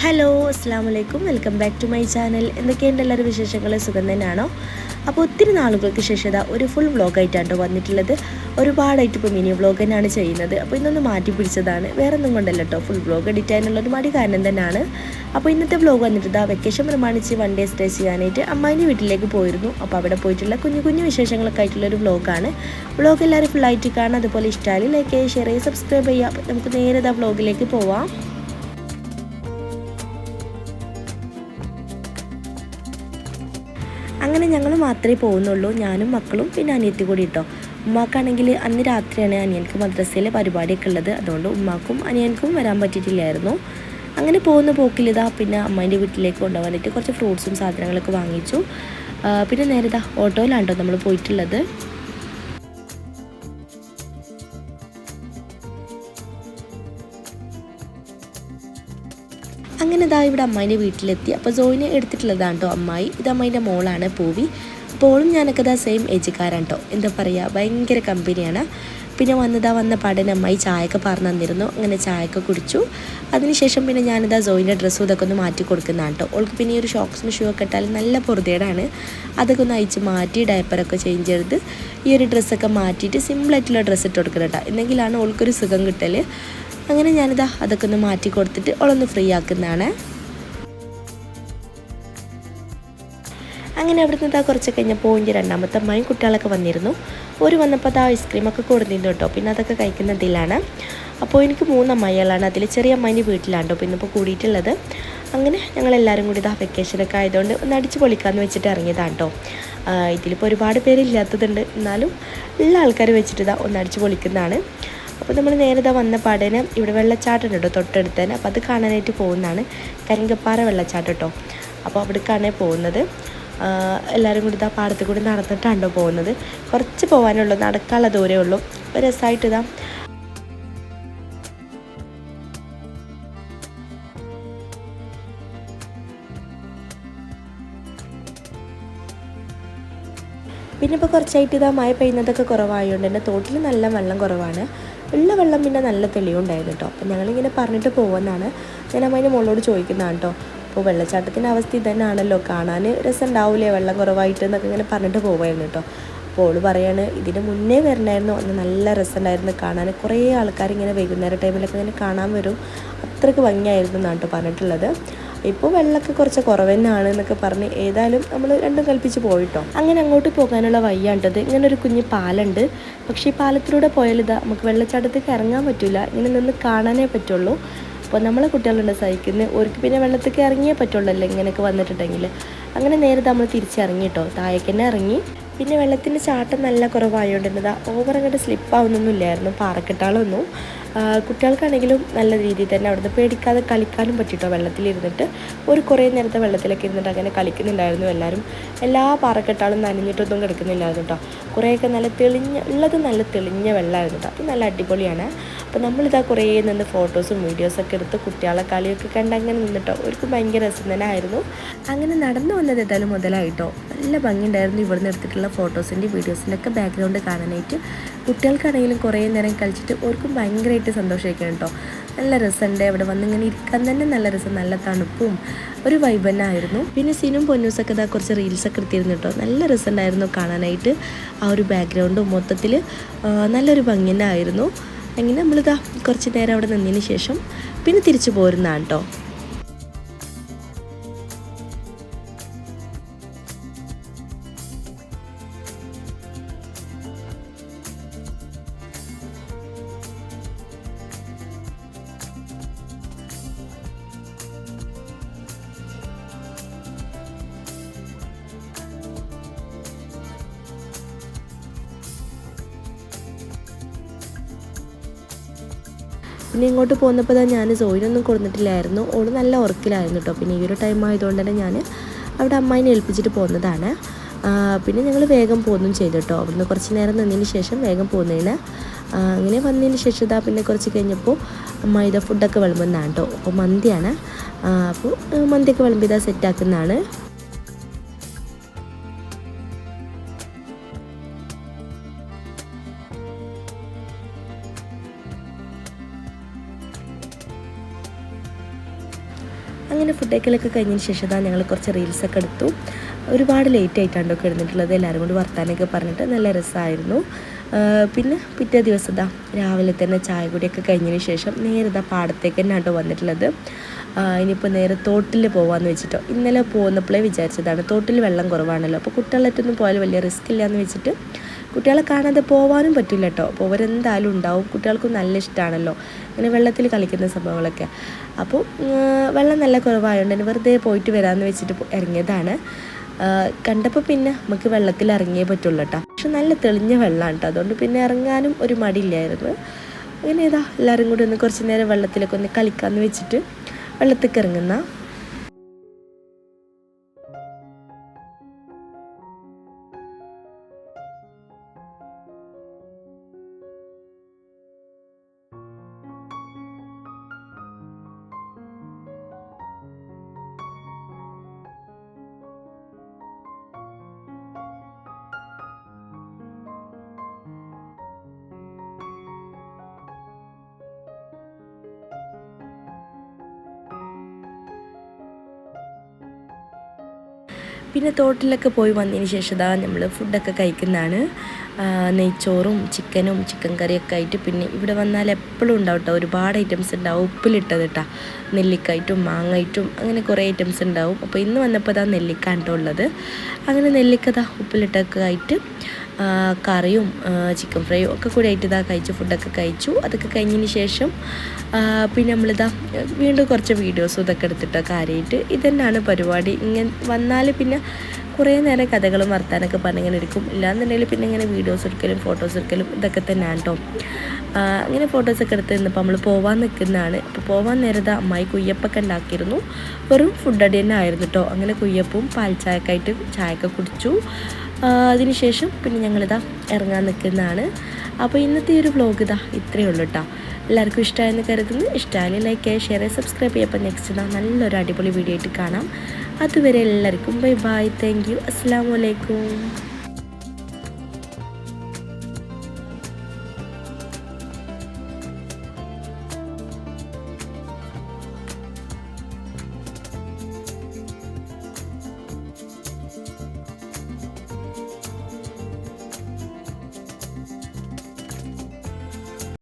Hello അസ്സാം വലൈക്കും welcome back to my channel എന്തൊക്കെയുണ്ട് എല്ലാവരും വിശേഷങ്ങൾ? സുഖം തന്നെയാണോ? അപ്പോൾ ഒത്തിരി നാളുകൾക്ക് ശേഷം ഒരു ഫുൾ വ്ളോഗായിട്ടാണ് വന്നിട്ടുള്ളത്. ഒരുപാടായിട്ട് ഇപ്പോൾ മിനി വ്ളോഗ് തന്നെയാണ് ചെയ്യുന്നത്. അപ്പോൾ ഇന്നൊന്ന് മാറ്റി പിടിച്ചതാണ്. വേറെ ഒന്നും കൊണ്ടല്ല കേട്ടോ. ഫുൾ വ്ളോഗ് എഡിറ്റ് ചെയ്യാനുള്ള ഒരു മടി കാരണം തന്നെയാണ്. അപ്പോൾ ഇന്നത്തെ വ്ളോഗ് വന്നിട്ട് വെക്കേഷൻ പ്രമാണിച്ച് വൺ ഡേ സ്റ്റേ ചെയ്യാനായിട്ട് അമ്മായിന്റെ വീട്ടിലേക്ക് പോയിരുന്നു. അപ്പോൾ അവിടെ പോയിട്ടുള്ള കുഞ്ഞു കുഞ്ഞു വിശേഷങ്ങളൊക്കെ ആയിട്ടുള്ള ഒരു വ്ളോഗാണ് വ്ളോഗ് എല്ലാവരും ഫുള്ളായിട്ട് കാണാം അതുപോലെ ഇഷ്ടമായി ലൈക്ക് ചെയ്യുക ഷെയർ ചെയ്യുക സബ്സ്ക്രൈബ് ചെയ്യുക. അപ്പോൾ നമുക്ക് നേരെ ഇതാ വ്ളോഗിലേക്ക് പോവാം. അങ്ങനെ ഞങ്ങൾ മാത്രമേ പോകുന്നുള്ളൂ. ഞാനും മക്കളും പിന്നെ അനിയത്തി കൂടി കേട്ടോ ഉമ്മാക്കാണെങ്കിൽ അന്ന് രാത്രിയാണ് അനിയൻക്ക് മദ്രസയിലെ പരിപാടിയൊക്കെ ഉള്ളത്. അതുകൊണ്ട് ഉമ്മാക്കും അനിയൻക്കും വരാൻ പറ്റിയിട്ടില്ലായിരുന്നു. അങ്ങനെ പോകുന്ന പോക്കിലിതാ പിന്നെ അമ്മേന്റെ വീട്ടിലേക്ക് കൊണ്ടുപോകാനായിട്ട് കുറച്ച് ഫ്രൂട്ട്സും സാധനങ്ങളൊക്കെ വാങ്ങിച്ചു. പിന്നെ നേരെ ഇതാ ഓട്ടോയിലാണ് കേട്ടോ നമ്മൾ പോയിട്ടുള്ളത്. അങ്ങനെ ഇതാ ഇവിടെ അമ്മായിന്റെ വീട്ടിലെത്തി. അപ്പോൾ ജോയിനെ എടുത്തിട്ടുള്ളതാണ് കേട്ടോ അമ്മായി. ഇത് അമ്മായിന്റെ മോളാണ് പൂവി. അപ്പോൾ ഓളും ഞാനൊക്കെ ഇതാ സെയിം ഏജുകാരാണ് കേട്ടോ എന്താ പറയുക ഭയങ്കര കമ്പനിയാണ് പിന്നെ വന്നതാ വന്ന പാടേന്റെ അമ്മായി ചായയൊക്കെ പറഞ്ഞു തന്നിരുന്നു. അങ്ങനെ ചായയൊക്കെ കുടിച്ചു. അതിനുശേഷം പിന്നെ ഞാനിതാ ജോയിന്റെ ഡ്രസ്സും ഇതൊക്കെ ഒന്ന് മാറ്റി കൊടുക്കുന്നതാണ് കേട്ടോ ഓൾക്ക് പിന്നെ ഈ ഒരു ഷോക്സും ഷൂ ഒക്കെ ഇട്ടാൽ നല്ല പൊറുതേടാണ് അതൊക്കെ ഒന്ന് അയച്ച് മാറ്റി ഡയപ്പറൊക്കെ ചേഞ്ച് ചെയ്ത് ഈ ഒരു ഡ്രസ്സൊക്കെ മാറ്റിയിട്ട് സിമ്പിളായിട്ടുള്ള ഡ്രസ്സ് ഇട്ട് കൊടുക്കണം കേട്ടോ എന്നെങ്കിലാണ് ഓൾക്കൊരു സുഖം കിട്ടൽ അങ്ങനെ ഞാനിതാ അതൊക്കെ ഒന്ന് മാറ്റി കൊടുത്തിട്ട് ഓളൊന്ന് ഫ്രീ ആക്കുന്നതാണ്. അങ്ങനെ അവിടുന്ന് ഇതാ കുറച്ച് കഴിഞ്ഞപ്പോൾ എന്റെ രണ്ടാമത്തെ അമ്മയും കുട്ടികളൊക്കെ വന്നിരുന്നു. ഒരു വന്നപ്പോൾ അതാ ഐസ്ക്രീമൊക്കെ കൊടുത്തിരുന്നു കേട്ടോ. പിന്നെ അതൊക്കെ കഴിക്കുന്നതിലാണ് അപ്പോൾ എനിക്ക് മൂന്ന് അമ്മായികളാണ്. അതിൽ ചെറിയ അമ്മേന്റെ വീട്ടിലാണ്ടോ പിന്നെ ഇപ്പോൾ കൂടിയിട്ടുള്ളത്. അങ്ങനെ ഞങ്ങളെല്ലാവരും കൂടി ഇതാ വെക്കേഷനൊക്കെ ആയതുകൊണ്ട് ഒന്ന് അടിച്ച് പൊളിക്കാമെന്ന് വെച്ചിട്ട് ഇറങ്ങിയതാണ് കേട്ടോ. ഇതിലിപ്പോൾ ഒരുപാട് പേരില്ലാത്തതുണ്ട് എന്നാലും ഉള്ള ആൾക്കാർ വെച്ചിട്ട് ഇതാ ഒന്ന് അടിച്ച് പൊളിക്കുന്നതാണ്. അപ്പോൾ നമ്മൾ നേരെ വന്ന പാടേന് ഇവിടെ വെള്ളച്ചാട്ടം കേട്ടോ തൊട്ടടുത്ത് തന്നെ. അപ്പോൾ അത് കാണാനായിട്ട് പോകുന്നതാണ് കരിങ്കപ്പാറ വെള്ളച്ചാട്ടം കേട്ടോ. അപ്പോൾ അവിടേക്കാണ് പോകുന്നത്. എല്ലാവരും കൂടി ഇതാ പാടത്തിൽ കൂടി നടന്നിട്ടാണോ പോകുന്നത്. കുറച്ച് പോകാനുള്ളൂ നടക്കാനുള്ള ദൂരമേ ഉള്ളൂ. അപ്പോൾ രസമായിട്ട് ഇതാ പിന്നെ ഇപ്പോൾ കുറച്ചായിട്ട് ഇതാ മഴ പെയ്യുന്നതൊക്കെ കുറവായതുകൊണ്ട് തന്നെ തോട്ടിൽ നല്ല വെള്ളം കുറവാണ്. ഉള്ള വെള്ളം പിന്നെ നല്ല തെളിവുണ്ടായിരുന്നു കേട്ടോ അപ്പോൾ ഞങ്ങളിങ്ങനെ പറഞ്ഞിട്ട് പോകുന്നതാണ് ഞാൻ അമ്മേന്റെ മോളോട് ചോദിക്കുന്നതാണ് കേട്ടോ അപ്പോൾ വെള്ളച്ചാട്ടത്തിന്റെ അവസ്ഥ ഇതന്നെയാണല്ലോ കാണാൻ രസം ഉണ്ടാവില്ലേ വെള്ളം കുറവായിട്ട്? എന്നൊക്കെ ഇങ്ങനെ പറഞ്ഞിട്ട് പോകുമായിരുന്നു കേട്ടോ അപ്പോൾ ഓൾ പറയാണ് ഇതിന് മുന്നേ വരണമായിരുന്നു അന്ന് നല്ല രസമുണ്ടായിരുന്നു കാണാൻ കുറേ ആൾക്കാർ ഇങ്ങനെ വൈകുന്നേരം ടൈമിലൊക്കെ ഇങ്ങനെ കാണാൻ വരും. അത്രയ്ക്ക് ഭംഗിയായിരുന്നു എന്നാണ് കേട്ടോ പറഞ്ഞിട്ടുള്ളത്. ഇപ്പോൾ വെള്ളമൊക്കെ കുറച്ച് കുറവ് തന്നെയാണ് എന്നൊക്കെ പറഞ്ഞ് ഏതായാലും നമ്മൾ രണ്ടും കൽപ്പിച്ച് പോയിട്ടോ. അങ്ങനെ അങ്ങോട്ട് പോകാനുള്ള വയ്യാണ്ടത് ഇങ്ങനെ ഒരു കുഞ്ഞ് പാലുണ്ട്. പക്ഷേ ഈ പാലത്തിലൂടെ പോയാൽ ഇതാ നമുക്ക് വെള്ളച്ചാട്ടത്തേക്ക് ഇറങ്ങാൻ പറ്റില്ല ഇങ്ങനെ നിന്ന് കാണാനേ പറ്റുള്ളൂ. അപ്പോൾ നമ്മളെ കുട്ടികളുണ്ട് സഹിക്കുന്നത് ഓർക്ക് പിന്നെ വെള്ളത്തേക്ക് ഇറങ്ങിയേ പറ്റുള്ളല്ലോ ഇങ്ങനെയൊക്കെ വന്നിട്ടുണ്ടെങ്കിൽ. അങ്ങനെ നേരെ നമ്മൾ തിരിച്ചിറങ്ങി കേട്ടോ. താഴേക്ക് ഇറങ്ങി. പിന്നെ വെള്ളത്തിന്റെ ചാട്ടം നല്ല കുറവായതുകൊണ്ടിരുന്നത് ഓവർ അങ്ങോട്ട് സ്ലിപ്പാവുന്നൊന്നും ഇല്ലായിരുന്നു പാറക്കെട്ടാളൊന്നും. കുട്ടികൾക്കാണെങ്കിലും നല്ല രീതിയിൽ തന്നെ അവിടുന്ന് പേടിക്കാതെ കളിക്കാനും പറ്റിട്ടോ വെള്ളത്തിലിരുന്നിട്ട്. ഒരു കുറേ നേരത്തെ വെള്ളത്തിലൊക്കെ ഇരുന്നിട്ട് അങ്ങനെ കളിക്കുന്നുണ്ടായിരുന്നു എല്ലാവരും. എല്ലാ പാറക്കെട്ടാളും നനഞ്ഞിട്ടൊന്നും കിടക്കുന്നില്ലായിരുന്നു കേട്ടോ. കുറേയൊക്കെ നല്ല തെളിഞ്ഞ ഉള്ളത് നല്ല തെളിഞ്ഞ വെള്ളമായിരുന്നു കേട്ടോ. അത് നല്ല അടിപൊളിയാണ്. അപ്പോൾ നമ്മളിതാ കുറേ നിന്ന് ഫോട്ടോസും വീഡിയോസൊക്കെ എടുത്ത് കുട്ടികളെ കളിയൊക്കെ കണ്ട് അങ്ങനെ നിന്നിട്ടോ. അവർക്ക് ഭയങ്കര രസം തന്നെ ആയിരുന്നു. അങ്ങനെ നടന്നു വന്നത് ഏതായാലും മുതലായിട്ടോ. നല്ല ഭംഗിയുണ്ടായിരുന്നു ഇവിടുന്ന് എടുത്തിട്ടുള്ള ഫോട്ടോസിന്റെ വീഡിയോസിന്റെ ഒക്കെ ബാക്ക്ഗ്രൗണ്ട് കാണാനായിട്ട് കുട്ടികൾക്കാണെങ്കിലും കുറേ നേരം കളിച്ചിട്ട് അവർക്കും ഭയങ്കരമായിട്ട് സന്തോഷമായിരിക്കണം കേട്ടോ. നല്ല രസമുണ്ട്. അവിടെ വന്ന് ഇങ്ങനെ ഇരിക്കാൻ തന്നെ നല്ല രസം. നല്ല തണുപ്പും ഒരു വൈബ് തന്നെ ആയിരുന്നു. പിന്നെ സിനും പൊന്നൂസൊക്കെ ഇതാ കുറച്ച് റീൽസൊക്കെ എടുത്തിരുന്നു കേട്ടോ. നല്ല രസമുണ്ടായിരുന്നു കാണാനായിട്ട്. ആ ഒരു ബാക്ക്ഗ്രൗണ്ടും മൊത്തത്തിൽ നല്ലൊരു ഭംഗി തന്നെ ആയിരുന്നു. അങ്ങനെ നമ്മളിതാ കുറച്ച് നേരം അവിടെ നിന്നതിന് ശേഷം പിന്നെ തിരിച്ചു പോരുന്നതാണ് കേട്ടോ. പിന്നെ ഇങ്ങോട്ട് പോന്നപ്പോൾ തന്നെ ഞാൻ സോയിനൊന്നും കൊടുത്തിട്ടില്ലായിരുന്നു ഓൾ നല്ല ഉറക്കിലായിരുന്നു കേട്ടോ പിന്നെ ഈ ഒരു ടൈം ആയതുകൊണ്ട് തന്നെ ഞാൻ അവിടെ അമ്മായിനെ ഏൽപ്പിച്ചിട്ട് പോകുന്നതാണ് പിന്നെ ഞങ്ങൾ വേഗം പോകുന്നു ചെയ്തു കേട്ടോ അവിടുന്ന് കുറച്ച് നേരം നിന്നതിന് ശേഷം വേഗം പോകുന്നതിന് അങ്ങനെ വന്നതിന് ശേഷം ഇതാ പിന്നെ കുറച്ച് കഴിഞ്ഞപ്പോൾ മൈദ ഫുഡൊക്കെ വിളമ്പുന്നതാണ് കേട്ടോ അപ്പോൾ മന്തിയാണ്. അപ്പോൾ മന്തിയൊക്കെ വിളമ്പിതാ സെറ്റാക്കുന്നതാണ് ഫുഡ് കഴിഞ്ഞതിന് ശേഷം തന്നെ ഞങ്ങൾ കുറച്ച് റീൽസൊക്കെ എടുത്തു. ഒരുപാട് ലേറ്റ് ആയിട്ടാണ് ഒക്കെ കിടന്നിട്ടുള്ളത്. എല്ലാവരും കൂടി വർത്താനൊക്കെ പറഞ്ഞിട്ട് നല്ല രസമായിരുന്നു പിന്നെ പിറ്റേ ദിവസം ഇതാ രാവിലെ തന്നെ ചായ കുടിയൊക്കെ കഴിഞ്ഞതിന് ശേഷം നേരെ ഇതാ പാടത്തേക്ക് തന്നെ കേട്ടോ വന്നിട്ടുള്ളത്. ഇനിയിപ്പോൾ നേരെ തോട്ടിൽ പോകാമെന്ന് വെച്ചിട്ടോ. ഇന്നലെ പോകുന്നപ്പോഴേ വിചാരിച്ചതാണ് തോട്ടിൽ വെള്ളം കുറവാണല്ലോ. അപ്പോൾ കുട്ടികളായിട്ടൊന്നും പോയാൽ വലിയ റിസ്ക് ഇല്ലയെന്ന് വെച്ചിട്ട് കുട്ടികളെ കാണാതെ പോകാനും പറ്റില്ല കേട്ടോ അപ്പോൾ അവരെന്തായാലും ഉണ്ടാവും. കുട്ടികൾക്ക് നല്ല ഇഷ്ടമാണല്ലോ അങ്ങനെ വെള്ളത്തിൽ കളിക്കുന്ന സംഭവങ്ങളൊക്കെ. അപ്പോൾ വെള്ളം നല്ല കുറവായതുകൊണ്ട് തന്നെ വെറുതെ പോയിട്ട് വരാമെന്ന് വെച്ചിട്ട് ഇറങ്ങിയതാണ്. കണ്ടപ്പോൾ പിന്നെ നമുക്ക് വെള്ളത്തിൽ ഇറങ്ങിയേ പറ്റുള്ളൂ കേട്ടോ പക്ഷെ നല്ല തെളിഞ്ഞ വെള്ളമാണ് കേട്ടോ അതുകൊണ്ട് പിന്നെ ഇറങ്ങാനും ഒരു മടിയില്ലായിരുന്നു. അങ്ങനെ ഇതാ എല്ലാവരും കൂടി ഒന്ന് കുറച്ച് നേരം വെള്ളത്തിലൊക്കെ ഒന്ന് കളിക്കാമെന്ന് വെച്ചിട്ട് വെള്ളത്തേക്ക് ഇറങ്ങുന്ന പിന്നെ തോട്ടിലൊക്കെ പോയി വന്നതിന് ശേഷം ഇതാ നമ്മൾ ഫുഡൊക്കെ കഴിക്കുന്നതാണ്. നെയ്ച്ചോറും ചിക്കനും ചിക്കൻ കറിയൊക്കെ ആയിട്ട് പിന്നെ ഇവിടെ വന്നാൽ എപ്പോഴും ഉണ്ടാവും കേട്ടോ ഒരുപാട് ഐറ്റംസ് ഉണ്ടാവും. ഉപ്പിലിട്ടത് കേട്ടോ നെല്ലിക്കായിട്ടും മാങ്ങായിട്ടും അങ്ങനെ കുറേ ഐറ്റംസ് ഉണ്ടാവും. അപ്പോൾ ഇന്ന് വന്നപ്പോൾ ഇതാ നെല്ലിക്ക കേട്ടോ ഉള്ളത്. അങ്ങനെ നെല്ലിക്ക ദാ ഉപ്പിലിട്ടൊക്കെ ആയിട്ട് കറിയും ചിക്കൻ ഫ്രൈയും ഒക്കെ കൂടി ആയിട്ട് ഇതാ കഴിച്ചു ഫുഡൊക്കെ കഴിച്ചു. അതൊക്കെ കഴിഞ്ഞതിന് ശേഷം പിന്നെ നമ്മളിതാ വീണ്ടും കുറച്ച് വീഡിയോസും ഇതൊക്കെ എടുത്തിട്ടോ കാര്യമായിട്ട് ഇതന്നെയാണ് പരിപാടി. ഇങ്ങനെ വന്നാൽ പിന്നെ കുറേ നേരം കഥകളും വർത്താനൊക്കെ പറഞ്ഞിങ്ങനെ ഇരിക്കും ഇല്ലാന്നുണ്ടെങ്കിൽ പിന്നെ ഇങ്ങനെ വീഡിയോസ് എടുക്കലും ഫോട്ടോസ് എടുക്കലും ഇതൊക്കെ തന്നെയാണ് കേട്ടോ അങ്ങനെ ഫോട്ടോസൊക്കെ എടുത്ത് നിന്നപ്പോൾ നമ്മൾ പോവാൻ നിൽക്കുന്നതാണ് അപ്പോൾ പോവാൻ നേരത്തെ അമ്മായി കുയ്യപ്പൊക്കെ ഉണ്ടാക്കിയിരുന്നു. വെറും ഫുഡ് അടി തന്നെ ആയിരുന്നു കേട്ടോ അങ്ങനെ കുയ്യപ്പവും പാൽ ചായയൊക്കെ ആയിട്ട് ചായയൊക്കെ കുടിച്ചു. അതിനുശേഷം പിന്നെ ഞങ്ങളിതാ ഇറങ്ങാൻ നിൽക്കുന്നതാണ്. അപ്പോൾ ഇന്നത്തെ ഒരു വ്ലോഗ് ഇതാ ഇത്രയേ ഉള്ളൂ കേട്ടോ എല്ലാവർക്കും ഇഷ്ടമായെന്ന് കരുതുന്നു. ഇഷ്ടമായി ലൈക്ക് ചെയ്യുക ഷെയർ സബ്സ്ക്രൈബ് ചെയ്യുക. അപ്പോൾ നെക്സ്റ്റ് ഇതാ നല്ലൊരു അടിപൊളി വീഡിയോ ആയിട്ട് കാണാം. അതുവരെ എല്ലാവർക്കും ബൈ ബൈ താങ്ക് യു അസ്സാം വലൈക്കും